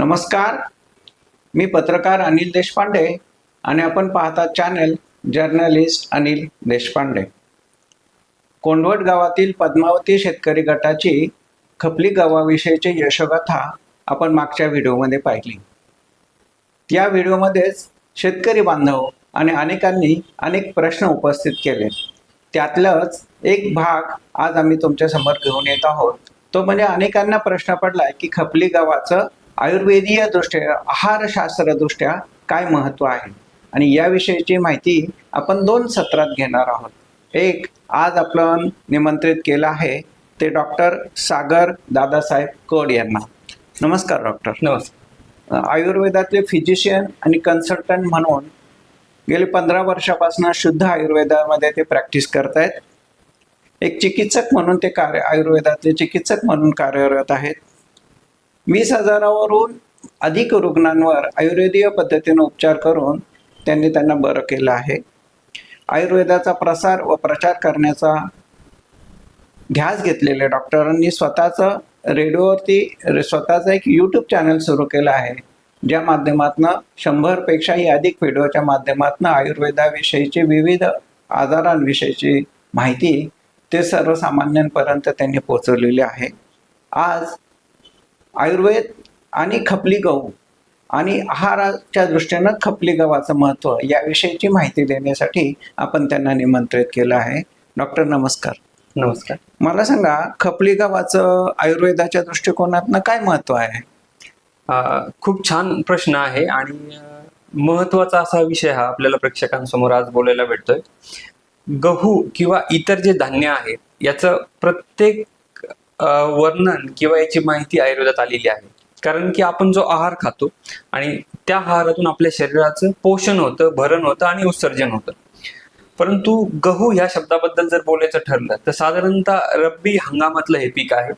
नमस्कार. मी पत्रकार अनिल देशपांडे आणि आपण पाहता चॅनल जर्नलिस्ट अनिल देशपांडे. कोंडवट गावातील पद्मावती शेतकरी गटाची खपली गावाविषयीची यशोगाथा आपण मागच्या व्हिडिओमध्ये पाहिली. या व्हिडिओमध्येच शेतकरी बांधव आणि अनेकांनी अनेक प्रश्न उपस्थित केले. त्यातलाच एक भाग आज आम्ही तुमच्यासमोर घेऊन येत आहोत. तो म्हणजे अनेकांना प्रश्न पडलाय की खपली गावाचं आयुर्वेदीय दृष्ट्या आहारशास्त्र दृष्ट्या काय महत्त्व आहे? आणि याविषयीची माहिती आपण दोन सत्रात घेणार आहोत. एक आज आपण निमंत्रित केलं आहे ते डॉक्टर सागर दादासाहेब कोड यांना. नमस्कार डॉक्टर. नमस्कार. आयुर्वेदातले फिजिशियन आणि कन्सल्टंट म्हणून गेले पंधरा वर्षापासून शुद्ध आयुर्वेदामध्ये ते प्रॅक्टिस करतायत. एक चिकित्सक म्हणून ते कार्य आयुर्वेदातले चिकित्सक म्हणून कार्यरत आहेत. वीस हजारावरून अधिक रुग्णांवर आयुर्वेदीय पद्धतीने उपचार करून त्यांनी त्यांना बरं केलं आहे. आयुर्वेदाचा प्रसार व प्रचार करण्याचा ध्यास घेतलेल्या डॉक्टरांनी स्वतःचं रेडिओवरती स्वतःचं एक यूट्यूब चॅनल सुरू केलं आहे ज्या माध्यमातून शंभरपेक्षाही अधिक व्हिडिओच्या माध्यमातून आयुर्वेदाविषयीची विविध आजारांविषयीची माहिती ते सर्वसामान्यांपर्यंत त्यांनी पोहोचवलेली आहे. आज आयुर्वेद आणि खपली गहू. आणि आहाराच्या दृष्टीनं खपली गव्हाचं महत्त्व याविषयीची माहिती देण्यासाठी आपण त्यांना निमंत्रित केलं आहे. डॉक्टर नमस्कार. नमस्कार. मला सांगा खपली गव्हाचं आयुर्वेदाच्या दृष्टिकोनातनं काय महत्त्व आहे? खूप छान प्रश्न आहे आणि महत्त्वाचा असा विषय हा आपल्याला प्रेक्षकांसमोर आज बोलायला भेटतोय. गहू किंवा इतर जे धान्य आहेत याचं प्रत्येक वर्णन किंवा याची माहिती आयुर्वेदात आलेली आहे. कारण की आपण जो आहार खातो आणि त्या आहारातून आपल्या शरीराचं पोषण होतं भरण होतं आणि उत्सर्जन होतं. परंतु गहू ह्या शब्दाबद्दल जर बोलायचं ठरलं तर साधारणतः रब्बी हंगामातलं हे पीक आहे.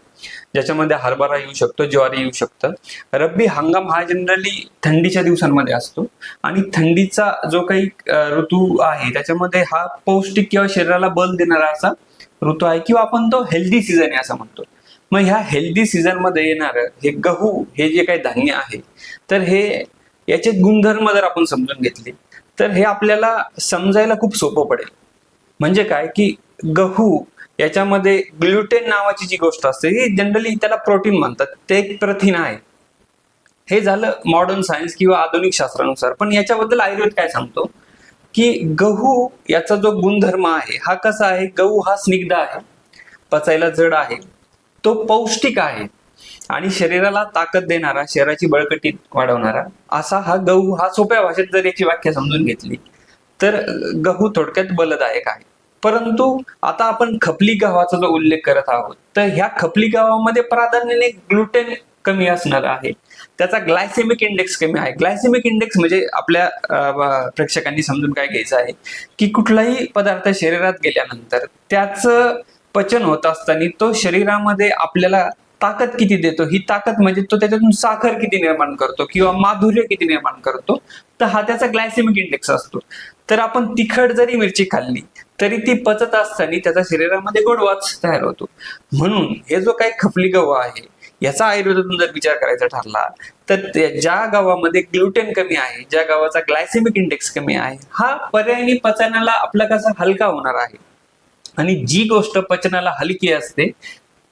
ज्याच्यामध्ये हरभरा येऊ शकतो ज्वारी येऊ शकतं. रब्बी हंगाम हा जनरली थंडीच्या दिवसांमध्ये असतो आणि थंडीचा जो काही ऋतू आहे त्याच्यामध्ये हा पौष्टिक किंवा शरीराला बल देणारा असा ऋतू आहे किंवा आपण तो हेल्दी सीझन आहे असं म्हणतो. मग ह्या हेल्दी सीझनमध्ये येणारं हे गहू हे जे काही धान्य आहे तर हे याचे गुणधर्म जर आपण समजून घेतले तर हे आपल्याला समजायला खूप सोपं पडेल. म्हणजे काय? की गहू याच्यामध्ये ग्लुटेन नावाची जी गोष्ट असते ही जनरली त्याला प्रोटीन म्हणतात. ते एक प्रथिन आहे. हे झालं मॉडर्न सायन्स किंवा आधुनिक शास्त्रानुसार. पण याच्याबद्दल आयुर्वेद काय सांगतो? की गहू याचा जो गुणधर्म आहे हा कसा आहे? गहू हा स्निग्ध आहे. पचायला जड आहे. तो पौष्टिक आहे. आणि शरीराला ताकद देणारा शरीराची बळकटी वाढवणारा असा हा गहू हा सोप्या भाषेत जर याची व्याख्या समजून घेतली तर गहू थोडक्यात बलदायक आहे. परंतु आता आपण खपली गव्हाचा जो उल्लेख करत आहोत तर ह्या खपली गव्हामध्ये प्राधान्याने ग्लुटेन कमी असणार आहे. त्याचा ग्लायसेमिक इंडेक्स कमी आहे. ग्लायसेमिक इंडेक्स म्हणजे आपल्या प्रेक्षकांनी समजून काय घ्यायचं आहे की कुठलाही पदार्थ शरीरात गेल्यानंतर त्याचं पचन होत असताना तो शरीरामध्ये आपल्याला ताकद किती देतो? ही ताकद म्हणजे तो त्याच्यातून साखर किती निर्माण करतो किंवा माधुर्य किती निर्माण करतो? तर हा त्याचा ग्लायसेमिक इंडेक्स असतो. तर आपण तिखट जरी मिरची खाल्ली तरी ती पचत असताना त्याचा शरीरामध्ये गोडवाच तयार होतो. म्हणून हे जो काही खपली गहू आहे याचा आयुर्वेदातून जर विचार करायचा ठरला तर ज्या गावामध्ये ग्लुटेन कमी आहे ज्या गावाचा ग्लायसेमिक इंडेक्स कमी आहे हा पर्यायी पचनाला आपला कसा हलका होणार आहे? आणि जी गोष्ट पचनाला हलकी असते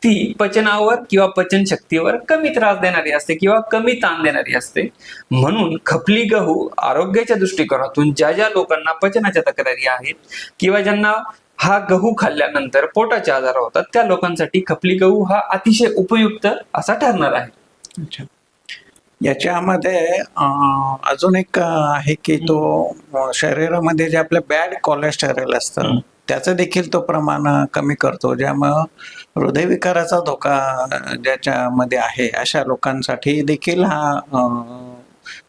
ती पचनावर किंवा पचन शक्तीवर कमी त्रास देणारी असते किंवा कमी ताण देणारी असते. म्हणून खपली गहू आरोग्याच्या दृष्टिकोनातून ज्या ज्या लोकांना पचनाच्या तक्रारी आहेत किंवा ज्यांना हा गहू खाल्ल्यानंतर पोटाचे आजार होतात त्या लोकांसाठी खपली गहू हा अतिशय उपयुक्त असा ठरणार आहे. अच्छा. याच्यामध्ये अजून एक आहे की तो शरीरामध्ये जे आपलं बॅड कोलेस्टेरॉल असतं. त्याचं देखील तो प्रमाण कमी करतो. ज्यामुळं हृदयविकाराचा धोका ज्याच्यामध्ये आहे अशा लोकांसाठी देखील हा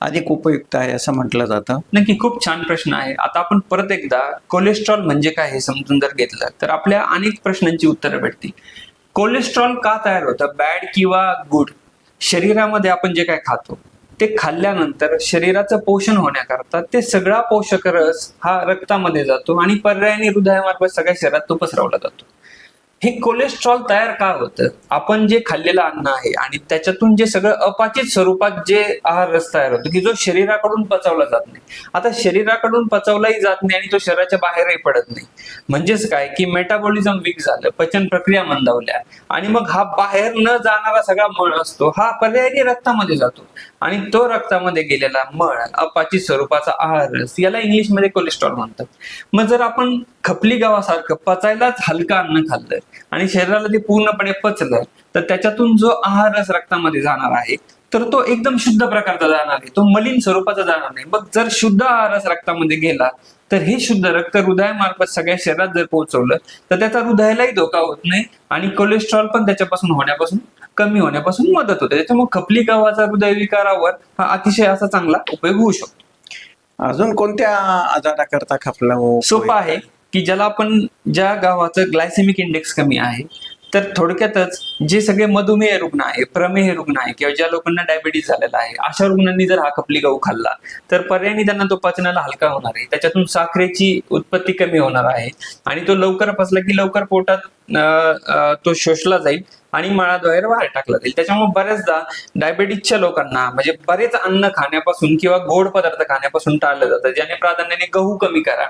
अधिक उपयुक्त आहे असं म्हटलं जातं. नक्की खूप छान प्रश्न आहे. आता आपण परत एकदा कोलेस्ट्रॉल म्हणजे काय हे समजून जर घेतलं तर आपल्या अनेक प्रश्नांची उत्तरं भेटतील. कोलेस्ट्रॉल का तयार होतं? बॅड किंवा गुड शरीरामध्ये आपण जे काय खातो ते खाल्ल्यानंतर शरीराचं पोषण होण्याकरता ते सगळा पोषक रस हा रक्तामध्ये जातो आणि पर्यायाने हृदयामार्फत सगळ्या शरीरात तो पसरवला जातो. हे कोलेस्ट्रॉल तयार का होतं? आपण जे खाल्लेलं अन्न आहे आणि त्याच्यातून जे सगळं अपाचित स्वरूपात जे आहार रस तयार होतो की जो शरीराकडून पचवला जात नाही. आता शरीराकडून पचवलाही जात नाही आणि तो शरीराच्या बाहेरही पडत नाही. म्हणजेच काय? की मेटाबॉलिझम वीक झालं पचन प्रक्रिया मंदावल्या आणि मग हा बाहेर न जाणारा सगळा मळ असतो हा पर्यायी रक्तामध्ये जातो. आणि तो रक्तामध्ये गेलेला मळ अपाचित स्वरूपाचा आहार रस याला इंग्लिशमध्ये कोलेस्ट्रॉल म्हणतात. मग जर आपण खपली गावासारखं पचायलाच हलका अन्न खाल्लं आणि शरीराला ते पूर्णपणे पचलं तर त्याच्यातून जो आहार रस रक्तामध्ये जाणार आहे तर तो एकदम शुद्ध प्रकारचा जाणार आहे. तो मलिन स्वरूपाचा जाणार नाही. मग जर शुद्ध आहार रस रक्तामध्ये गेला तर हे शुद्ध रक्त हृदयामार्फत सगळ्या शरीरात जर पोहोचवलं तर त्याचा हृदयालाही धोका होत नाही आणि कोलेस्ट्रॉल पण त्याच्यापासून होण्यापासून कमी होण्यापासून मदत होते. त्याच्यामुळे खपली गव्हाचा हृदयविकारावर हा अतिशय असा चांगला उपयोग होऊ शकतो. अजून कोणत्या आजाराकरता खपला सोपं आहे. की ज्याला आपण ज्या गावाचं ग्लायसेमिक इंडेक्स कमी आहे तर थोडक्यातच जे सगळे मधुमेह रुग्ण आहे प्रमेह रुग्ण आहे किंवा ज्या लोकांना डायबिटीज झालेला आहे अशा रुग्णांनी जर हा खपली गहू खाल्ला तर पर्यायी त्यांना तो पचनाला हलका होणार आहे. त्याच्यातून साखरेची उत्पत्ती कमी होणार आहे आणि तो लवकर पचला की लवकर पोटात तो शोषला जाईल. आणि मळाद्वारे बाहेर टाकला जाईल. त्याच्यामुळे बऱ्याचदा डायबेटिसच्या लोकांना म्हणजे बरेच अन्न खाण्यापासून किंवा गोड पदार्थ खाण्यापासून टाळलं जातं ज्याने प्राधान्याने गहू कमी करा.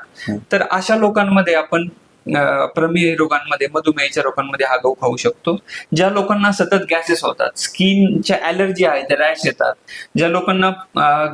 तर अशा लोकांमध्ये आपण अं, प्रमेह रोगांमध्ये मधुमेहाच्या रोगांमध्ये हा गहू खाऊ शकतो. ज्या लोकांना सतत गॅसेस होतात स्किनच्या ॲलर्जी आहेत रॅश येतात. ज्या लोकांना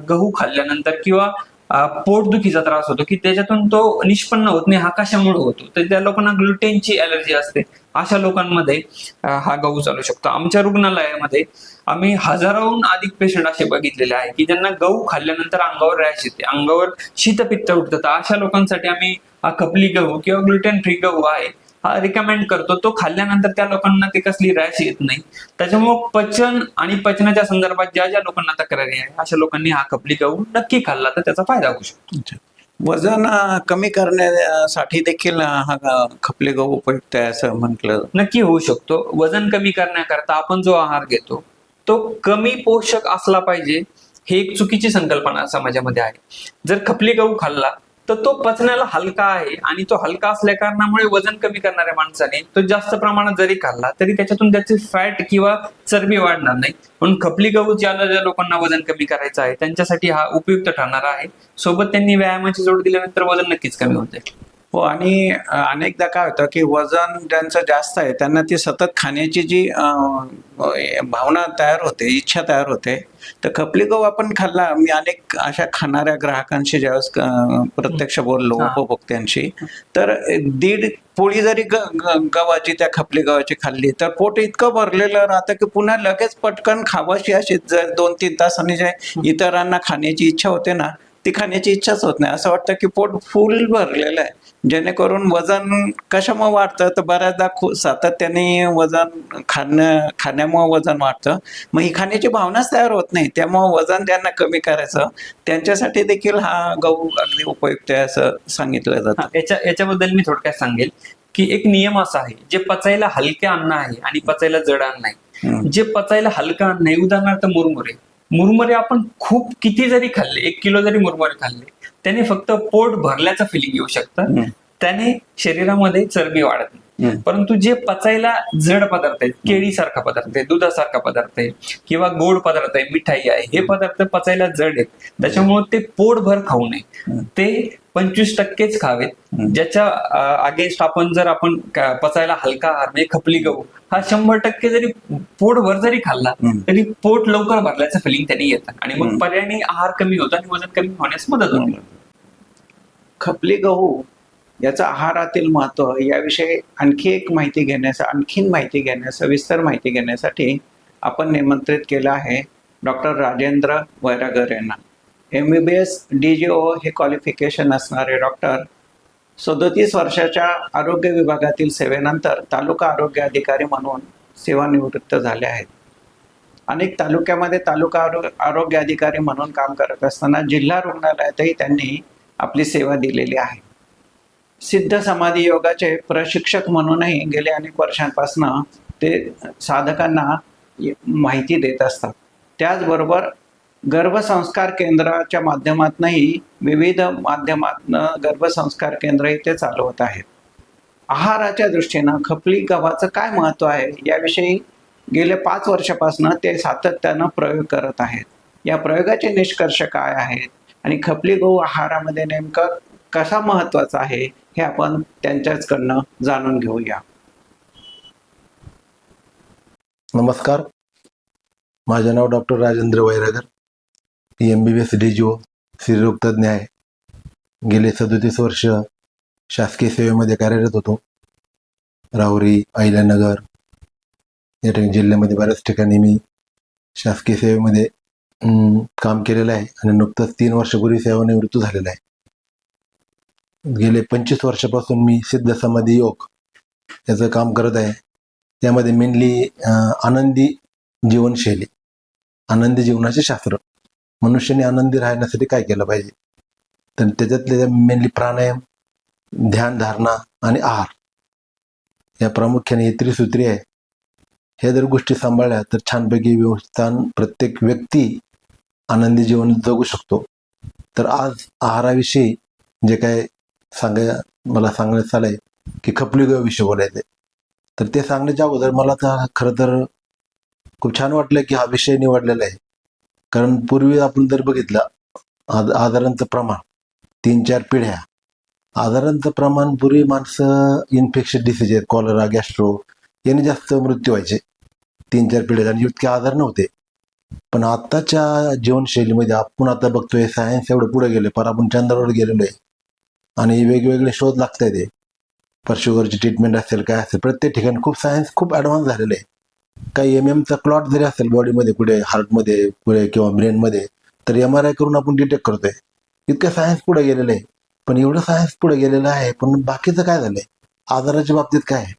गहू खाल्ल्यानंतर किंवा पोटदुखीचा त्रास होतो की त्याच्यातून तो निष्पन्न होत नाही हा कशामुळे होतो? तर त्या लोकांना ग्लुटेनची अलर्जी असते. अशा लोकांमध्ये हा गहू चालू शकतो. आमच्या रुग्णालयामध्ये आम्ही हजाराहून अधिक पेशंट असे बघितलेले आहे की ज्यांना गहू खाल्ल्यानंतर अंगावर रॅश येते अंगावर शीतपित्त उठतात. तर अशा लोकांसाठी आम्ही हा खपली गहू किंवा ग्लुटेन फ्री गहू आहे. रिकमेंड करतो. तो खाल्ल्यानंतर त्या लोकांना ते कसली रॅश येत नाही. त्याच्यामुळे पचन आणि पचनाच्या संदर्भात ज्या ज्या लोकांना तक्रारी आहे अशा लोकांनी हा खपली गहू नक्की खाल्ला तर त्याचा फायदा होऊ शकतो. वजन कमी करण्यासाठी देखील हा खपले गहू उपयुक्त आहे असं म्हटलं? नक्की होऊ शकतो. वजन कमी करण्याकरता आपण जो आहार घेतो तो कमी पोषक असला पाहिजे हे एक चुकीची संकल्पना समाजामध्ये आहे. जर खपली गहू खाल्ला तर तो पचण्याला हलका आहे आणि तो हलका असल्या कारणामुळे वजन कमी करणाऱ्या माणसाने तो जास्त प्रमाणात जरी खाल्ला तरी त्याच्यातून त्याचे फॅट किंवा चरबी वाढणार नाही. म्हणून खपली गहू ज्याला ज्या लोकांना वजन कमी करायचं आहे त्यांच्यासाठी हा उपयुक्त ठरणार आहे. सोबत त्यांनी व्यायामाची जोड दिल्यानंतर वजन नक्कीच कमी होते हो आणि अनेकदा काय होतं की वजन ज्यांचं जास्त आहे त्यांना ती सतत खाण्याची जी भावना तयार होते इच्छा तयार होते तर खपली गहू आपण खाल्ला मी अनेक अशा खाणाऱ्या ग्राहकांशी ज्यावेळेस प्रत्यक्ष बोललो. उपभोक्त्यांशी तर दीड पोळी जरी गव्हाची त्या खपली गव्हाची खाल्ली तर पोट इतकं भरलेलं राहतं की पुन्हा लगेच पटकन खावाशी अशी जर दोन तीन तासांनी जे इतरांना खाण्याची इच्छा होते ना ती खाण्याची इच्छाच होत नाही. असं वाटतं की पोट फुल भरलेलं आहे. जेणेकरून वजन कशामुळे वाढतं? तर बऱ्याचदा खू सातत्याने वजन खाणं खाण्यामुळे वजन वाढतं. मग ही खाण्याची भावनाच तयार होत नाही. त्यामुळे वजन त्यांना कमी करायचं. त्यांच्यासाठी देखील हा गहू अगदी उपयुक्त आहे असं सांगितलं जातं. याच्या याच्याबद्दल मी थोडक्यात सांगेल की एक नियम असा आहे जे पचायला हलके अन्न आहे आणि पचायला जड अन्न आहे. जे पचायला हलकं अन्न आहे उदाहरणार्थ मुरमुरे. मुरमुरे आपण खूप किती जरी खाल्ले एक किलो जरी मुरमुरे खाल्ले त्याने फक्त पोट भरल्याचं फिलिंग येऊ शकतं. त्याने शरीरामध्ये चरबी वाढत नाही. परंतु जे पचायला जड पदार्थ आहेत केळीसारखा पदार्थ आहे दुधासारखा पदार्थ आहे किंवा गोड पदार्थ आहे मिठाई आहे हे पदार्थ पचायला जड आहेत. त्याच्यामुळे ते पोटभर खाऊ नये. ते पंचवीस टक्केच खावेत. ज्याच्या अगेन्स्ट आपण जर आपण पचायला हलका आहार म्हणजे खपली गहू हा शंभर टक्के जरी पोटभर जरी खाल्ला. तरी पोट लवकर भरल्याचं फिलिंग त्यांनी येतं आणि मग हम्म. पर्यायाने आहार कमी होतो आणि वजन कमी होण्यास मदत होते खपली गहू याचं आहारातील महत्त्व याविषयी आणखी एक माहिती घेण्यास आणखीन माहिती घेण्यास सविस्तर माहिती घेण्यासाठी आपण निमंत्रित केलं आहे डॉक्टर राजेंद्र वैरागर यांना M B B S D G O हे क्वालिफिकेशन असणारे डॉक्टर सदोतीस वर्षाच्या आरोग्य विभागातील सेवेनंतर तालुका आरोग्य अधिकारी म्हणून सेवानिवृत्त झाले आहेत. अनेक तालुक्यामध्ये तालुका आरो आरोग्य अधिकारी म्हणून काम करत असताना जिल्हा रुग्णालयातही त्यांनी आपली सेवा दिलेली आहे. सिद्ध समाधी योगाचे प्रशिक्षक म्हणूनही गेले अनेक वर्षांपासून ते साधकांना माहिती देत असतात. त्याचबरोबर गर्भसंस्कार केंद्राच्या माध्यमातूनही विविध माध्यमातनं गर्भसंस्कार केंद्र इथे चालवत आहेत. आहाराच्या दृष्टीनं खपली गव्हाचं काय महत्त्व आहे याविषयी गेले पाच वर्षापासून ते सातत्यानं प्रयोग करत आहेत. या प्रयोगाचे निष्कर्ष काय आहेत आणि खपली गहू आहारामध्ये नेमकं कसा महत्त्वाचा आहे हे आपण त्यांच्याचकडनं जाणून घेऊया. नमस्कार. माझे नाव doctor Rajendra Vairagar. M B B S D G O आहे. गेले सदोतीस वर्ष शासकीय सेवेमध्ये कार्यरत होतो. राहुरी अहिल्यानगर या ठिकाणी जिल्ह्यामध्ये बऱ्याच ठिकाणी मी शासकीय सेवेमध्ये काम केलेलं आहे आणि नुकतंच तीन वर्षापूर्वी सेवानिवृत्त झालेलं आहे. गेले पंचवीस वर्षापासून मी सिद्ध समाधी योग याचं काम करत आहे. त्यामध्ये मेनली आनंदी जीवनशैली आनंदी जीवनाचे शास्त्र. मनुष्याने आनंदी राहण्यासाठी काय केलं पाहिजे? तर त्याच्यातले मेनली प्राणायाम ध्यान धारणा आणि आहार या प्रामुख्याने हे त्रिसूत्री आहे. ह्या जर गोष्टी सांभाळल्या तर छानपैकी व्यवस्थान प्रत्येक व्यक्ती आनंदी जीवन जगू शकतो. तर आज आहाराविषयी जे काय सांगाय मला सांगण्यात आलंय की खपली विषय बोलायचे तर ते सांगण्याच्या अगोदर मला तर खरं तर खूप छान वाटलं की हा विषय निवडलेला आहे. कारण पूर्वी आपण जर बघितलं आद आजारांचं प्रमाण तीन चार पिढ्या आजारांचं प्रमाण पूर्वी माणसं इन्फेक्शन डिसीज आहेत कॉलरा गॅस्ट्रो याने जास्त मृत्यू व्हायचे. तीन चार पिढ्या आणि इतके आजार नव्हते. पण आत्ताच्या जीवनशैलीमध्ये आपण आता बघतोय सायन्स एवढं पुढे गेलं पर आपण चंद्रावर गेलेलो आहे. आणि वेगवेगळे शोध लागत आहेत पर शुगरची ट्रीटमेंट असेल काय असेल प्रत्येक ठिकाणी खूप सायन्स खूप ॲडव्हान्स झालेलं आहे. काही एम एमचा क्लॉट जरी असेल बॉडीमध्ये कुठे हार्टमध्ये पुढे किंवा ब्रेनमध्ये तर एम आर आय करून आपण डिटेक्ट करतोय. इतकं सायन्स पुढे गेलेलं आहे. पण एवढं सायन्स पुढे गेलेलं आहे पण बाकीचं काय झालंय? आजाराच्या बाबतीत काय आहे?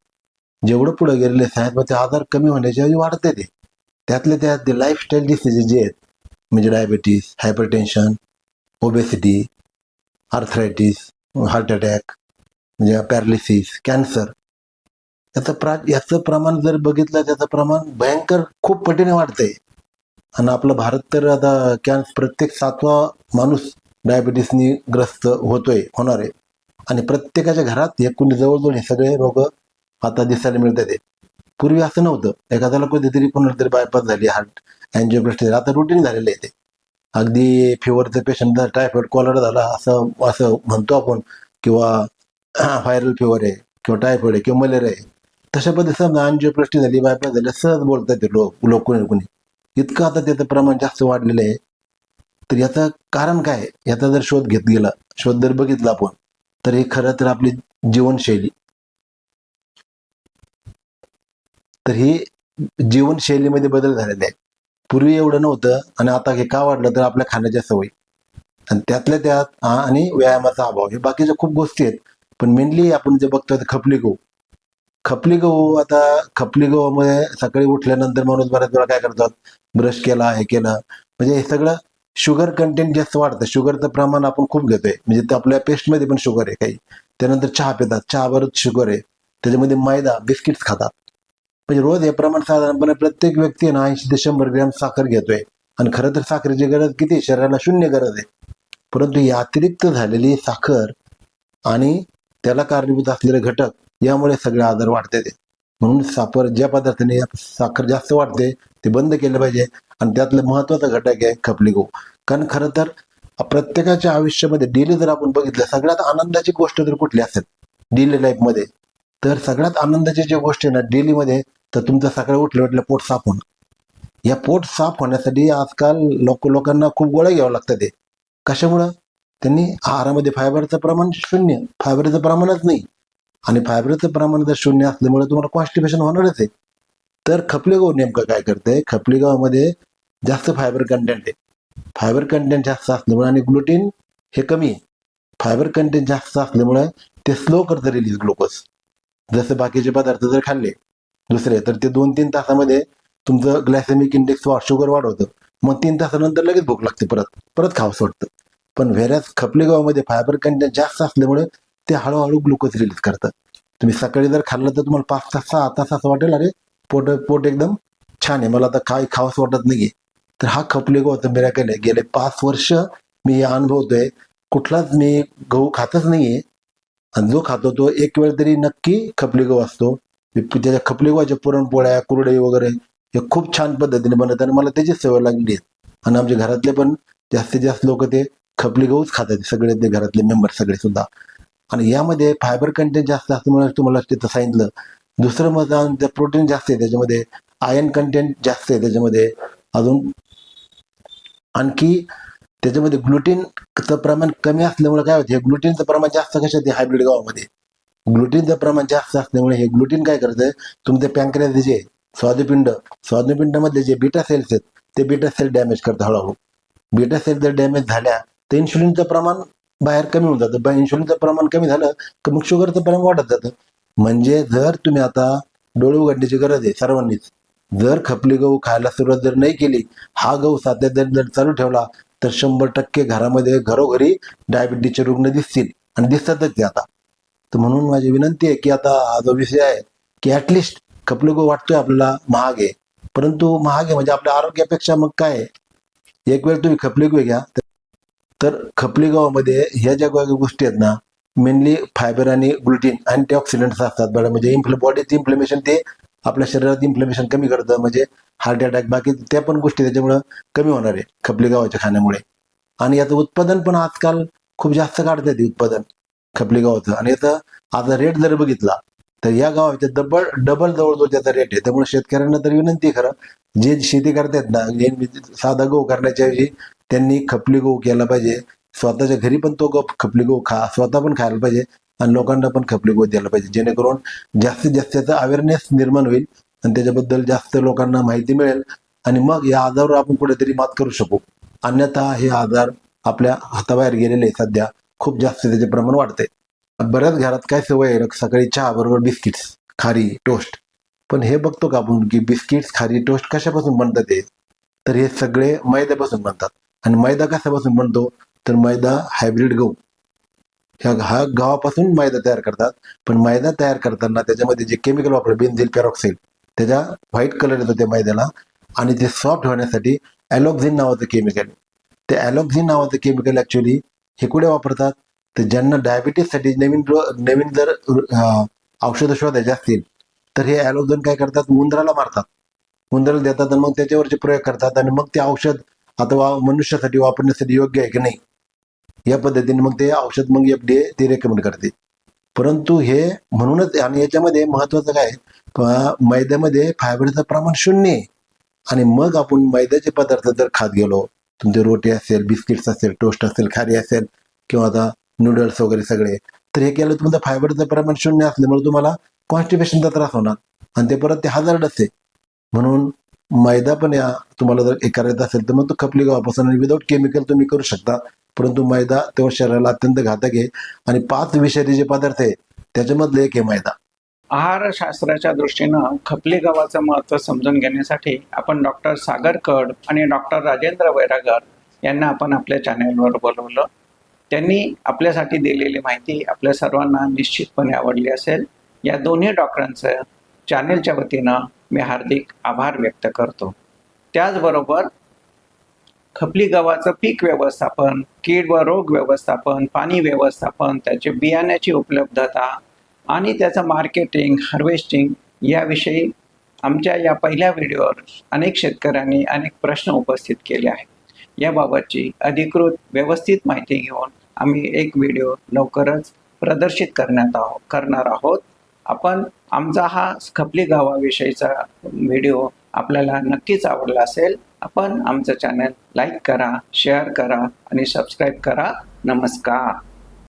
जेवढं पुढे गेलेलं आहे सायन्समध्ये आजार कमी होण्याच्या वाढते ते. त्यातले त्यात ते लाईफस्टाईल डिसिजेस जे आहेत म्हणजे diabetes hypertension obesity arthritis heart attack म्हणजे पॅरालिसिस कॅन्सर त्याचं प्रा याचं प्रमाण जर बघितलं त्याचं प्रमाण भयंकर खूप पटीने वाढतंय. आणि आपला भारत तर आता कॅन्स प्रत्येक सातवा माणूस डायबिटीसनी ग्रस्त होतोय होणार आहे. आणि प्रत्येकाच्या घरात एकूण जवळजवळ हे सगळे रोग आता दिसायला मिळतात आहेत. पूर्वी असं नव्हतं. एखाद्याला कधीतरी कोणाला तरी बायपास झाली हार्ट अँजिओप्लास्टी आता रुटीन झालेलं आहे ते. अगदी फिवरचं पेशंट टायफॉइड कॉलर झाला असं असं म्हणतो आपण किंवा व्हायरल फिवर आहे किंवा टायफॉइड आहे किंवा मलेरिया आहे. तशा पद्धती समजा अँजिओप्लास्टी झाली बायपास झाली सहज बोलतात ते लोक लोक कोणी. कोणी इतकं आता त्याचं प्रमाण जास्त वाढलेलं आहे. तर याचं कारण काय? आहे? याचा जर शोध घेत गेला शोध जर बघितला आपण तर हे खरं तर आपली जीवनशैली. तर ही जीवनशैलीमध्ये बदल झालेले आहेत. पूर्वी एवढं नव्हतं आणि आता हे का वाढलं तर आपल्या खाण्याच्या सवयी. आणि त्यातल्या त्यात आणि व्यायामाचा अभाव. हे बाकीच्या खूप गोष्टी आहेत. पण मेनली आपण जे बघतोय खपली गहू खपली गहू आता खपली गहूमध्ये सकाळी उठल्यानंतर माणूस बऱ्याच वेळा काय करतात? ब्रश केला हे केलं. म्हणजे हे सगळं शुगर कंटेंट जास्त वाढतं. शुगरचं प्रमाण आपण खूप घेतोय. म्हणजे ते आपल्या पेस्टमध्ये पण शुगर आहे काही. त्यानंतर चहा पितात. चहावरच शुगर आहे. त्याच्यामध्ये मैदा बिस्किट्स खातात. म्हणजे रोज हे प्रमाण साधारणपणे प्रत्येक व्यक्ती ना ऐंशी ते शंभर ग्रॅम साखर घेतोय. आणि खरं तर साखरेची गरज किती आहे? शरीराला शून्य गरज आहे. परंतु ही अतिरिक्त झालेली साखर आणि त्याला कारणीभूत असलेले घटक यामुळे सगळे आजार वाढते ते. म्हणून साखर ज्या पदार्थाने साखर जास्त वाढते ते बंद केलं पाहिजे. आणि त्यातलं महत्त्वाचा घटक आहे खपली गहू. कारण खरं तर प्रत्येकाच्या आयुष्यामध्ये डेली जर आपण बघितलं सगळ्यात आनंदाची गोष्ट जर कुठली असेल डेली लाईफमध्ये तर सगळ्यात आनंदाची जी गोष्ट आहे ना डेलीमध्ये तर तुमचं सकाळी उठलं उठलं पोट साफ होणं. या पोट साफ होण्यासाठी आजकाल लोक लोकांना खूप गोळ्या घ्यावं लागतं ते. कशामुळं? त्यांनी आहारामध्ये फायबरचं प्रमाण शून्य. फायबरचं प्रमाणच नाही. आणि फायबरचं प्रमाण जर शून्य असल्यामुळे तुम्हाला कॉन्स्टिपेशन होणारच आहे. तर खपलेगाव नेमकं काय करते खपली जास्त फायबर कंटेंट आहे. फायबर कंटेंट जास्त असल्यामुळे आणि ग्लुटीन हे कमी आहे. फायबर कंटेंट जास्त असल्यामुळे ते स्लो करतं रिलीज ग्लुकोज जसे बाकीचे पदार्थ जर खाल्ले दुसरे तर ते दोन तीन तासामध्ये तुमचं ग्लायसेमिक इंडेक्स वा शुगर वाढवतं. मग तीन तासानंतर लगेच भूक लागते परत. परत खावंसं वाटतं. पण व्हेऱ्यास खपलेगावमध्ये फायबर कंटेंट जास्त असल्यामुळे ते हळूहळू ग्लुकोज रिलीज करतात. तुम्ही सकाळी जर खाल्लं तर तुम्हाला पाच तास सहा तास असं वाटेल अरे पोट पोट एकदम छान आहे. मला आता काय खावंच वाटत नाहीये. तर हा खपली गव्हाचा मिराकल आहे गेले पाच वर्ष मी हे अनुभवतोय. कुठलाच मी गहू खातच नाहीये. आणि जो खातो तो एक वेळ तरी नक्की खपली गहू असतो. त्याच्या खपली गव्हाच्या पुरणपोळ्या कुरडई वगैरे हे खूप छान पद्धतीने बनवतात आणि मला त्याची सवय लागली आहे. आणि आमच्या घरातले पण जास्तीत जास्त लोक ते खपली गहूच खातात. सगळे ते घरातले मेंबर सगळे सुद्धा. आणि यामध्ये फायबर कंटेंट जास्त असल्यामुळे तुम्हाला तिथं सांगितलं. दुसरं मग त्या प्रोटीन जास्त आहे त्याच्यामध्ये आयन कंटेंट जास्त आहे त्याच्यामध्ये. अजून आणखी त्याच्यामध्ये ग्लुटीनचं प्रमाण कमी असल्यामुळे काय होते ग्लुटीनचं प्रमाण जास्त कशात आहे? हायब्रिड गव्हामध्ये ग्लुटीनचं प्रमाण जास्त असल्यामुळे हे ग्लुटीन काय करतं? तुमचे पॅन्क्रियास जे स्वादुपिंड स्वादुपिंडामधले जे बीटा सेल्स आहेत ते बीटा सेल डॅमेज करतं हळूहळू. बीटा सेल जर डॅमेज झाल्या तर इन्शुलिनचं प्रमाण बाहेर कमी होऊन जातं. बा इन्शुलिनचं प्रमाण कमी झालं तर मग शुगरचं प्रमाण वाढत जातं. म्हणजे जर तुम्ही आता डोळे उघडण्याची गरज आहे सर्वांनीच. जर खपली गहू खायला सुरुवात जर नाही केली हा गहू सातत्याने जर चालू ठेवला तर शंभर टक्के घरामध्ये घरोघरी डायबिटीसचे रुग्ण दिसतील आणि दिसतातच ते आता. तर म्हणून माझी विनंती आहे की आता हा जो विषय आहे की ऍटलिस्ट खपली गहू वाटतोय आपल्याला महाग आहे. परंतु महाग आहे म्हणजे आपल्या आरोग्यापेक्षा मग काय आहे? एक वेळ तुम्ही खपली गहू घ्या तर- खपली गव्हामध्ये ह्या ज्या गोष्टी आहेत ना मेनली फायबर आणि ग्लुटीन अँटीऑक्सिडंट्स असतात बरं म्हणजे इन्फ्ल बॉडीचं इन्फ्लेमेशन ते आपल्या शरीरात इन्फ्लेमेशन कमी करतं. म्हणजे हार्ट अटॅक बाकी त्या पण गोष्टी त्याच्यामुळं कमी होणार आहे खपली गव्हाच्या खाण्यामुळे. आणि याचं उत्पादन पण आजकाल खूप जास्त काढता येते उत्पादन खपली गव्हाचं आणि याचं आता रेट जर बघितला तर या गावाच्या डबल डबल जवळजवळ त्याचा रेट आहे. त्यामुळे शेतकऱ्यांना तर विनंती खरं. जे शेती करतायत ना जे साधा गहू करण्याच्या ऐवजी त्यांनी खपली गहू केला पाहिजे. स्वतःच्या घरी पण तो गप खपली गहू खा स्वतः पण खायला पाहिजे आणि लोकांना पण खपली गहू द्यायला पाहिजे. जेणेकरून जास्तीत जास्त त्याचा अवेअरनेस निर्माण होईल आणि त्याच्याबद्दल जास्त लोकांना माहिती मिळेल आणि मग या आजारावर आपण कुठेतरी मात करू शकू. अन्यथा हे आजार आपल्या हाताबाहेर गेलेले आहे सध्या. खूप जास्त त्याचे प्रमाण वाढते बऱ्याच घरात काय सवय आहे सकाळी चहा बरोबर बिस्किट्स खारी टोस्ट पण हे बघतो का आपण की बिस्किट्स खारी टोस्ट कशापासून बनतात ते तर हे सगळे मैद्यापासून बनतात. आणि मैदा कशापासून बनतो? तर मैदा हायब्रिड गहू. ह्या हा गव्हापासून मैदा तयार करतात. पण मैदा तयार करताना त्याच्यामध्ये जे केमिकल वापरलं बेन्झिल पॅरॉक्साईड त्याच्या व्हाईट कलर येतो त्या मैद्याला. आणि ते सॉफ्ट होण्यासाठी ॲलोक्झिन नावाचं केमिकल ते ॲलोक्झिन नावाचं केमिकल ॲक्च्युली हे कुठे वापरतात? तर ज्यांना डायबिटीससाठी नवीन नवीन जर औषधं शोधायचे असतील तर हे ॲलोक्झिन काय करतात? उंदराला मारतात. उंदराला देतात आणि मग त्याच्यावरचे प्रयोग करतात आणि मग ते औषध आता वा- मनुष्यासाठी वापरण्यासाठी योग्य आहे की नाही? या पद्धतीने मग ते औषध मग एफ डी ए ते रेकमेंड करते. परंतु हे म्हणूनच आणि याच्यामध्ये महत्त्वाचं काय मैद्यामध्ये फायबरचं प्रमाण शून्य आहे. आणि मग आपण मैद्याचे पदार्थ जर खात गेलो तुमचे रोटी असेल बिस्किट्स असेल टोस्ट असेल खारी असेल किंवा आता नूडल्स वगैरे सगळे तर हे केलं तुमचं फायबरचं प्रमाण शून्य असल्यामुळे तुम्हाला कॉन्स्टिपेशनचा त्रास होणार. आणि ते परत ते हजार्ड असते म्हणून मैदा पण या तुम्हाला जर हे करायचं असेल तर मग तो खपली गव्हापासून आणि विदाऊट केमिकल तुम्ही करू शकता. परंतु मैदा तेव्हा शरीराला अत्यंत घातक आहे. आणि पाच विषारी जे पदार्थ आहे त्याच्यामधले एक आहे मैदा. आहारशास्त्राच्या दृष्टीनं खपली गव्हाचं महत्त्व समजून घेण्यासाठी आपण डॉक्टर सागर कड आणि डॉक्टर राजेंद्र वैरागर यांना आपण आपल्या चॅनेलवर बोलवलं. त्यांनी आपल्यासाठी दिलेली माहिती आपल्या सर्वांना निश्चितपणे आवडली असेल. या दोन्ही डॉक्टरांचं चॅनेलच्या वतीनं मी हार्दिक आभार व्यक्त करतो. त्याचबरोबर खपली गव्हाचं पीक व्यवस्थापन कीड व रोग व्यवस्थापन पाणी व्यवस्थापन त्याचे बियाण्याची उपलब्धता आणि त्याचं मार्केटिंग हार्वेस्टिंग याविषयी आमच्या या पहिल्या व्हिडिओवर अनेक शेतकऱ्यांनी अनेक प्रश्न उपस्थित केले आहेत. याबाबतची अधिकृत व्यवस्थित माहिती घेऊन आम्ही एक व्हिडिओ लवकरच प्रदर्शित करण्यात आहो करणार आहोत. आपण आमचा हा खपली गावाविषयीचा व्हिडिओ आपल्याला नक्कीच आवडला असेल आपण आमचं चॅनल लाईक करा शेअर करा आणि सबस्क्राईब करा. नमस्कार.